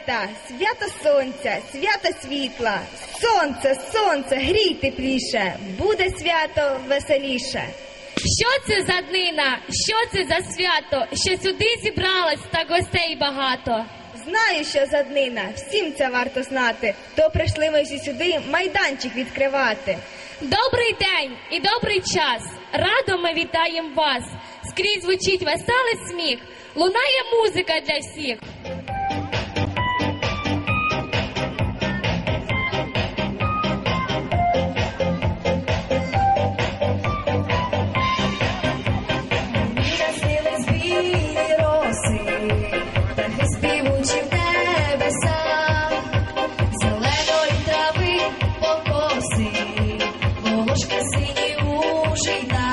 Літа, свято сонця, свято світла. Сонце, сонце, грій тепліше, буде свято веселіше. Що це за днина? Що це за свято? Що сюди зібралось та гостей багато? Знаю, що за днина, всім це варто знати. То прийшли ми всі сюди майданчик відкривати. Добрий день і добрий час. Радо ми вітаємо вас. Скрізь звучить веселий сміх, лунає музика для всіх. волошка сині у житах.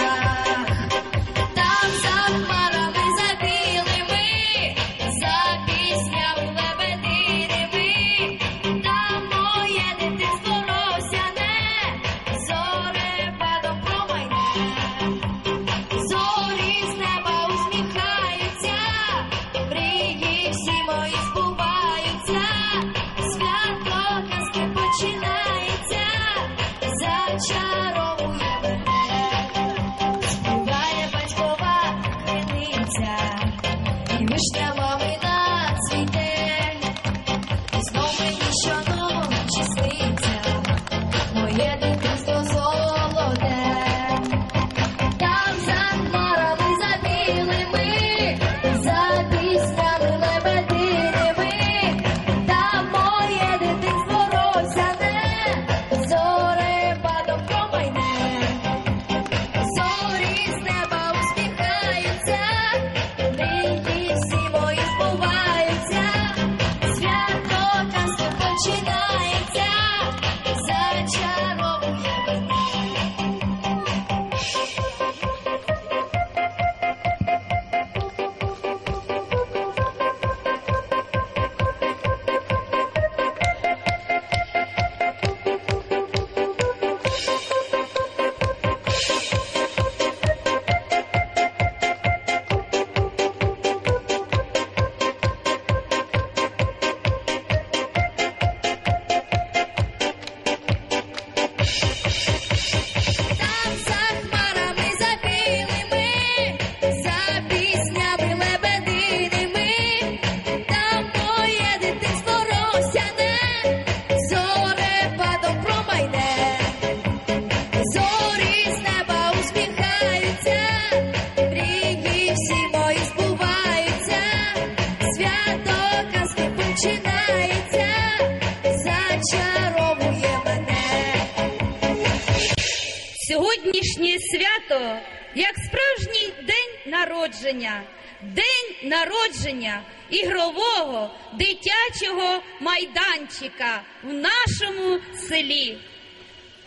Сьогоднішнє свято як справжній день народження, день народження ігрового дитячого майданчика в нашому селі.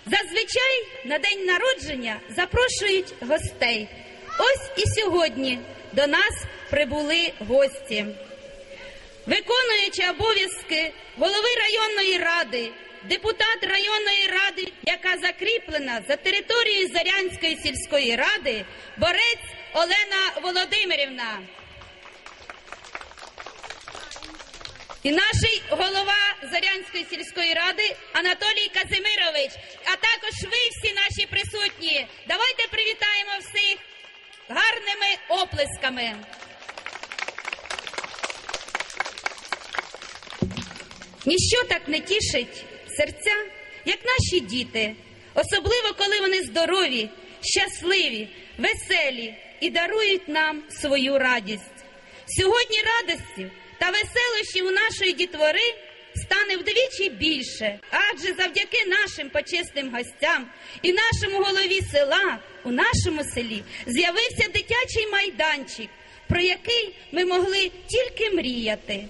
Зазвичай на день народження запрошують гостей. Ось і сьогодні до нас прибули гості. Виконуючи обов'язки голови районної ради, депутат районної ради, яка закріплена за територією Зарянської сільської ради, борець Олена Володимирівна. І наш голова Зарянської сільської ради Анатолій Казимирович, а також ви всі наші присутні. Давайте привітаємо всіх гарними оплесками. Ніщо так не тішить серця, як наші діти, особливо коли вони здорові, щасливі, веселі і дарують нам свою радість. Сьогодні радості та веселощів у нашої дітвори стане вдвічі більше, адже завдяки нашим почесним гостям і нашому голові села у нашому селі з'явився дитячий майданчик, про який ми могли тільки мріяти.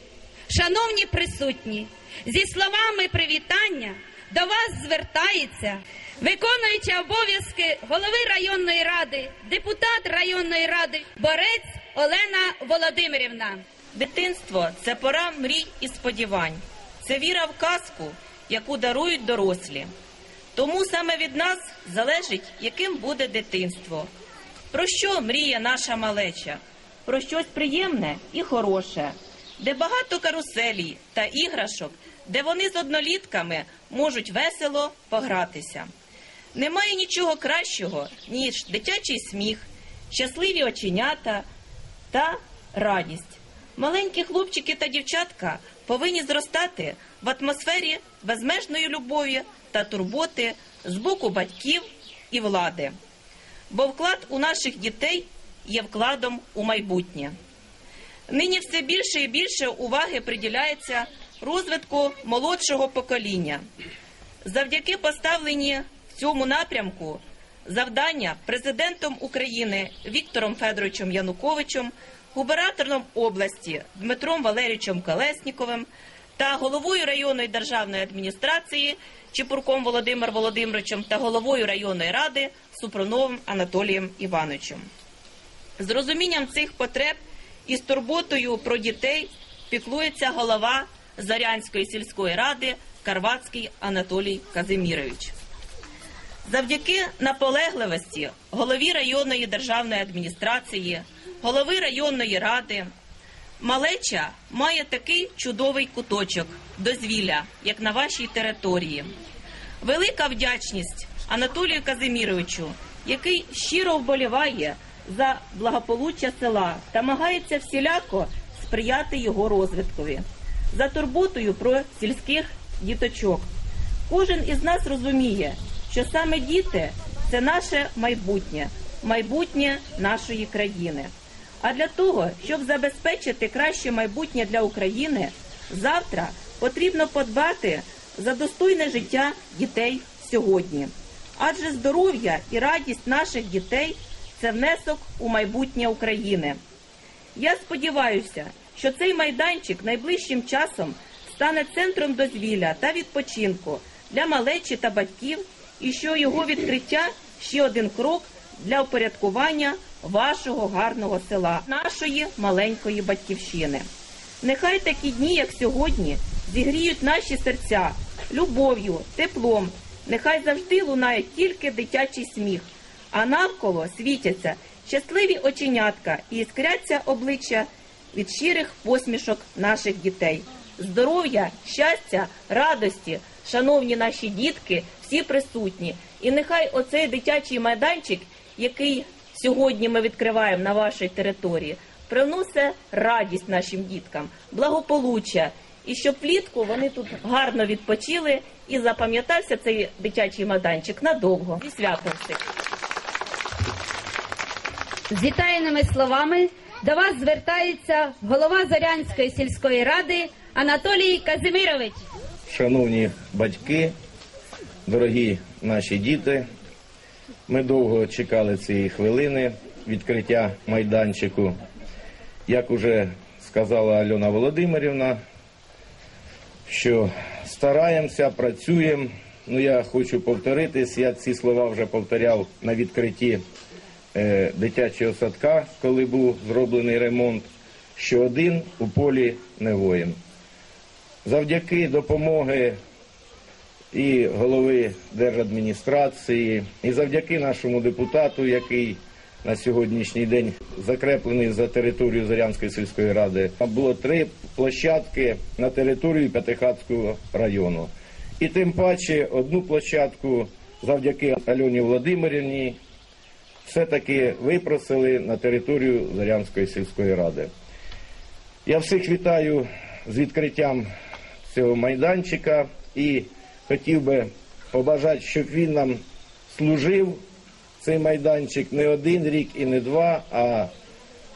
Шановні присутні, зі словами привітання до вас звертається виконуюча обов'язки голови районної ради, депутат районної ради, борець Олена Володимирівна. Дитинство це пора мрій і сподівань. Це віра в казку, яку дарують дорослі. Тому саме від нас залежить, яким буде дитинство. Про що мріє наша малеча? Про щось приємне і хороше. Де багато каруселій та іграшок, де вони з однолітками можуть весело погратися. Немає нічого кращого, ніж дитячий сміх, щасливі оченята та радість. Маленькі хлопчики та дівчатка повинні зростати в атмосфері безмежної любові та турботи з боку батьків і влади. Бо вклад у наших дітей є вкладом у майбутнє. Нині все більше і більше уваги приділяється розвитку молодшого покоління. Завдяки поставлені в цьому напрямку завдання президентом України Віктором Федоровичем Януковичем, губернатором області Дмитром Валерійовичем Колесніковим та головою районної державної адміністрації Чепурком Володимиром Володимировичем та головою районної ради Супроновим Анатолієм Івановичем. З розумінням цих потреб і з турботою про дітей піклується голова Зарянської сільської ради Карвацький Анатолій Казимірович. Завдяки наполегливості голові районної державної адміністрації, голови районної ради, малеча має такий чудовий куточок дозвілля, як на вашій території. Велика вдячність Анатолію Казиміровичу, який щиро вболіває за благополуччя села та намагається всіляко сприяти його розвиткові, за турботою про сільських діточок. Кожен із нас розуміє, що саме діти це наше майбутнє, майбутнє нашої країни. А для того, щоб забезпечити краще майбутнє для України, завтра потрібно подбати за достойне життя дітей сьогодні. Адже здоров'я і радість наших дітей це внесок у майбутнє України. Я сподіваюся, що цей майданчик найближчим часом стане центром дозвілля та відпочинку для малечі та батьків, і що його відкриття ще один крок для упорядкування вашого гарного села, нашої маленької батьківщини. Нехай такі дні, як сьогодні, зігріють наші серця любов'ю, теплом. Нехай завжди лунає тільки дитячий сміх, а навколо світяться щасливі оченятка і іскряться обличчя від щирих посмішок наших дітей. Здоров'я, щастя, радості, шановні наші дітки, всі присутні. І нехай оцей дитячий майданчик, який сьогодні ми відкриваємо на вашій території, приносить радість нашим діткам, благополуччя. І щоб влітку вони тут гарно відпочили і запам'ятався цей дитячий майданчик надовго. І свято всіх. З вітальними словами до вас звертається голова Зорянської сільської ради Анатолій Казимирович. Шановні батьки, дорогі наші діти, ми довго чекали цієї хвилини відкриття майданчику. Як уже сказала Альона Володимирівна, що стараємося, працюємо. Ну, я хочу повторитись, я ці слова вже повторяв на відкритті дитячого садка, коли був зроблений ремонт, що один у полі не воїн. Завдяки допомоги і голови держадміністрації, і завдяки нашому депутату, який на сьогоднішній день закреплений за територію Зарянської сільської ради, було три площадки на території П'ятихатського району. І тим паче одну площадку завдяки Альоні Володимирівні все-таки випросили на територію Зарянської сільської ради. Я всіх вітаю з відкриттям цього майданчика і хотів би побажати, щоб він нам служив, цей майданчик, не один рік і не два, а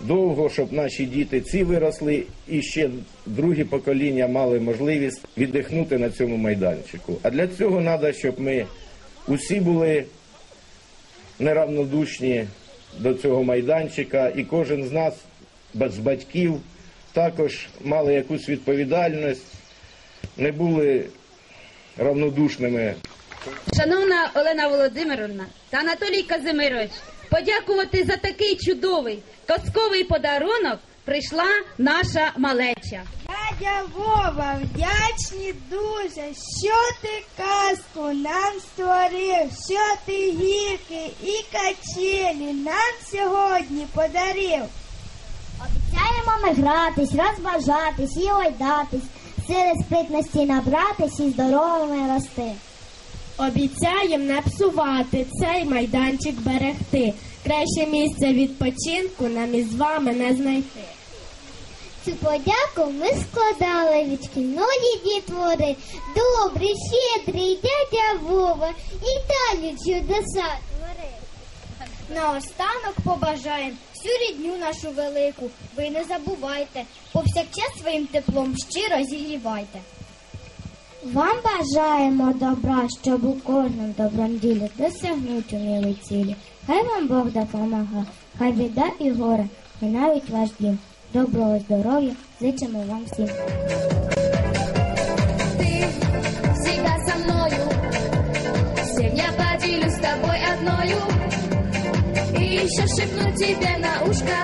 довго, щоб наші діти ці виросли і ще другі покоління мали можливість віддихнути на цьому майданчику. А для цього треба, щоб ми усі були неравнодушні до цього майданчика, і кожен з нас, з батьків, також мали якусь відповідальність, не були равнодушними Шановна Олена Володимировна та Анатолій Казимирович, подякувати за такий чудовий казковий подарунок прийшла наша малеча. Дядя Вова, вдячні дуже, що ти казку нам створив, що ти гірки і качелі нам сьогодні подарив. Обіцяємо ми гратись, розважатись і ойдатись, сили спритності набратись і здоровими рости. Обіцяєм не псувати, цей майданчик берегти. Краще місце відпочинку нам із вами не знайти. Цю подяку ми складали від шкільної дітвори. Добрий, щедрий дядя Вова і далі чудеса творив. Наостанок побажаєм всю рідню нашу велику. Ви не забувайте, повсякчас своїм теплом щиро зігрівайте. Вам бажаємо добра, щоб у кожному добром ділі досягнуть умілі цілі. Хай вам Бог допомагає, хай біда і горе, і навіть ваш дім. Доброго здоров'я зичимо вам всім. Ты всегда со мною. Всем я поделюсь с тобой одною. И еще шепну тебе на ушко.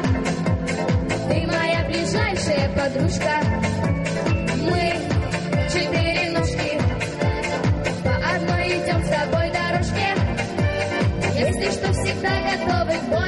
Ты моя ближайшая подружка. Мы четыре ножки. По одной идем с тобой дорожке. Если что, всегда готовы к бою.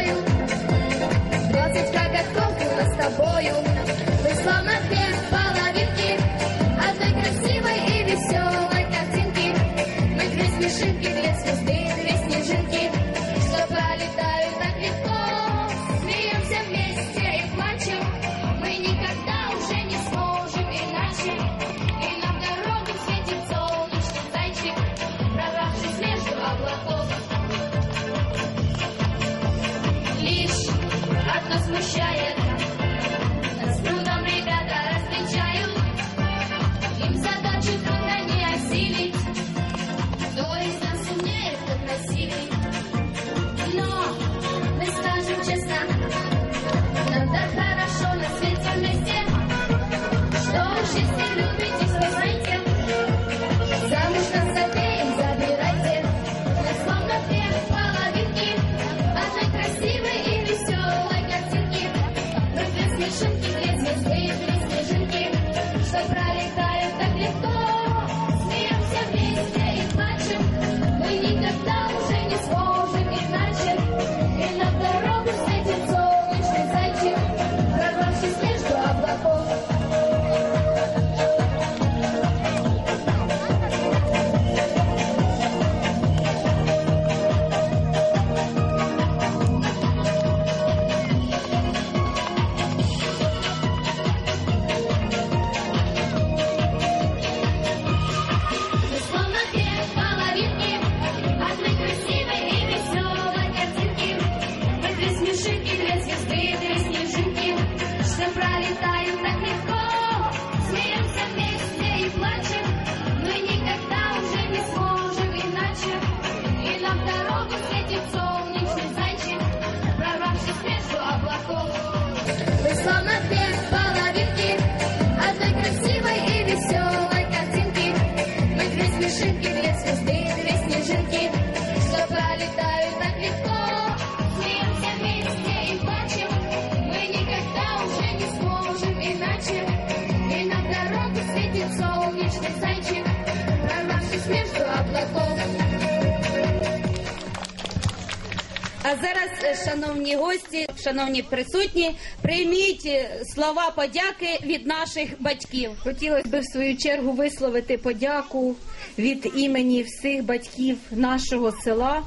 Зараз, е, шановні гості, шановні присутні, прийміть е, слова подяки від наших батьків. Хотілося б в свою чергу висловити подяку від імені всіх батьків нашого села,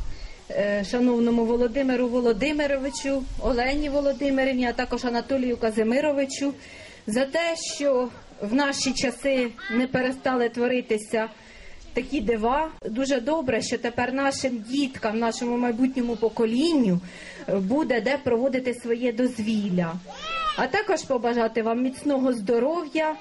е, шановному Володимиру Володимировичу, Олені Володимирівні, а також Анатолію Казимировичу, за те, що в наші часи не перестали творитися такі дива. Дуже добре, що тепер нашим діткам, нашому майбутньому поколінню е, буде де проводити своє дозвілля. А також побажати вам міцного здоров'я,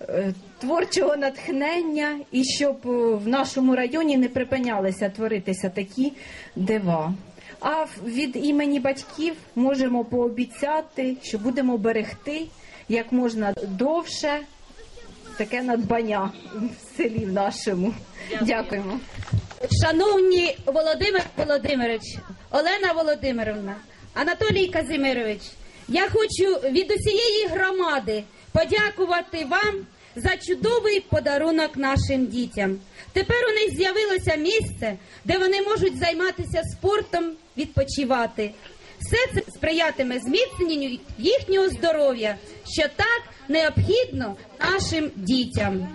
е, творчого натхнення і щоб е, в нашому районі не припинялися творитися такі дива. А від імені батьків можемо пообіцяти, що будемо берегти як можна довше таке надбання в селі в нашому. Дякуємо. Шановні Володимир Володимирович, Олена Володимировна, Анатолій Казимирович, я хочу від усієї громади подякувати вам за чудовий подарунок нашим дітям. Тепер у них з'явилося місце, де вони можуть займатися спортом, відпочивати. Все це сприятиме зміцненню їхнього здоров'я, що так необхідно нашим дітям.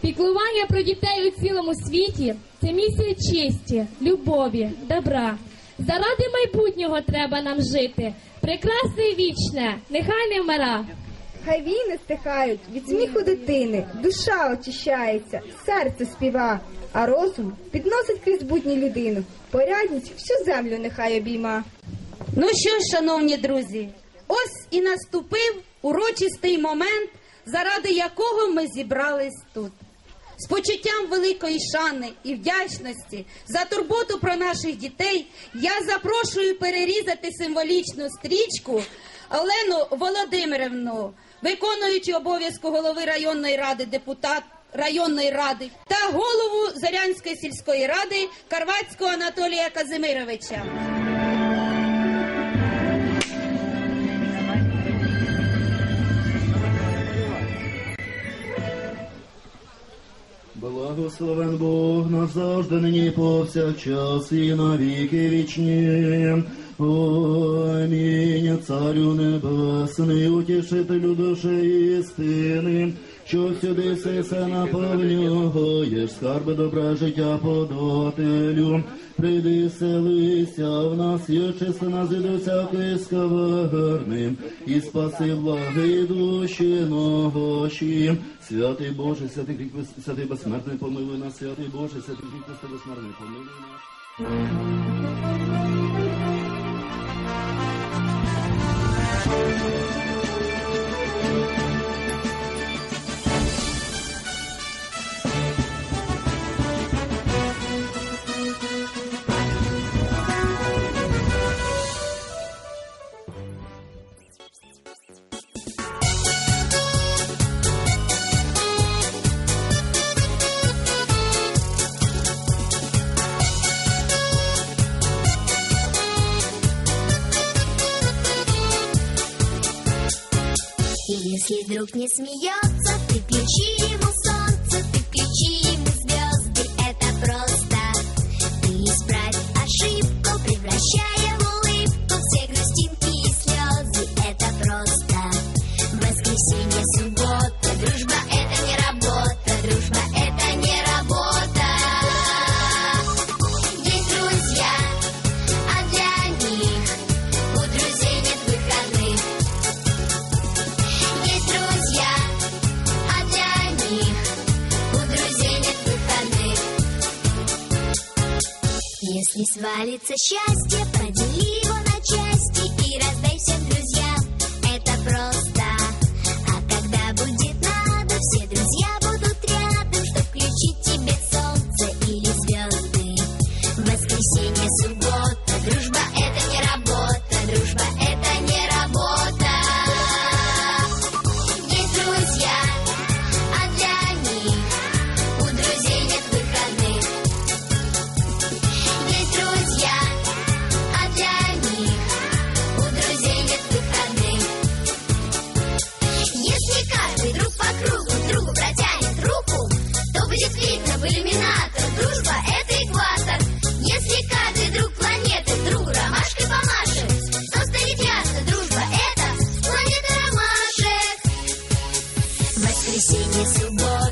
Піклування про дітей у цілому світі це місія честі, любові, добра. Заради майбутнього треба нам жити. Прекрасне і вічне, нехай не вмира. Хай війни стихають від сміху дитини, душа очищається, серце співа, а розум підносить крізь будні людину. Порядність всю землю нехай обійма. Ну що ж, шановні друзі, ось і наступив урочистий момент, заради якого ми зібрались тут. З почуттям великої шани і вдячності за турботу про наших дітей я запрошую перерізати символічну стрічку Олену Володимирівну, виконуючи обов'язку голови районної ради депутат районної ради та голову Зарянської сільської ради Карвацького Анатолія Казимировича. Благословен Бог назавжди, нині повсякчас і на віки вічні. Амінь, Царю Небесний, утішителю душі істини, що всюди все наповнюєш, скарби добре життя подателю. Прийди, селися в нас, і очисти нас від усякої скверни, і спаси благи душі наші. Святий Боже, святий крик, святий безсмертний, помилуй нас, святий Боже, святий святий безсмертний, помилуй нас. Если друг не смеется, свалится счастье, Весенний зубок.